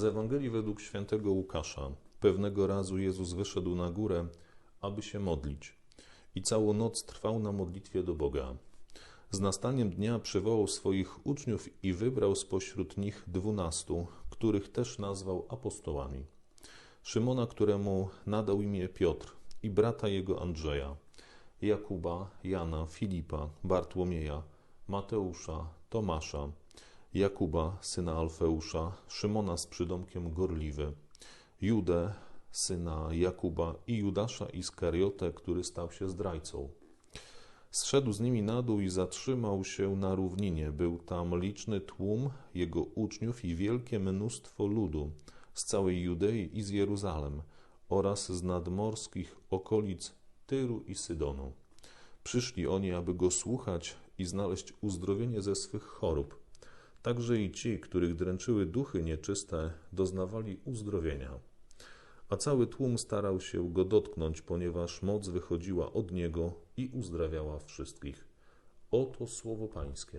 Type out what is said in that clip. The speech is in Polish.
Z Ewangelii według świętego Łukasza. Pewnego razu Jezus wyszedł na górę, aby się modlić. I całą noc trwał na modlitwie do Boga. Z nastaniem dnia przywołał swoich uczniów i wybrał spośród nich dwunastu, których też nazwał apostołami. Szymona, któremu nadał imię Piotr, i brata jego Andrzeja, Jakuba, Jana, Filipa, Bartłomieja, Mateusza, Tomasza, Jakuba, syna Alfeusza, Szymona z przydomkiem Gorliwy, Judę, syna Jakuba i Judasza Iskariotę, który stał się zdrajcą. Zszedł z nimi na dół i zatrzymał się na równinie. Był tam liczny tłum jego uczniów i wielkie mnóstwo ludu z całej Judei i z Jeruzalem oraz z nadmorskich okolic Tyru i Sydonu. Przyszli oni, aby go słuchać i znaleźć uzdrowienie ze swych chorób. Także i ci, których dręczyły duchy nieczyste, doznawali uzdrowienia. A cały tłum starał się go dotknąć, ponieważ moc wychodziła od niego i uzdrawiała wszystkich. Oto słowo Pańskie.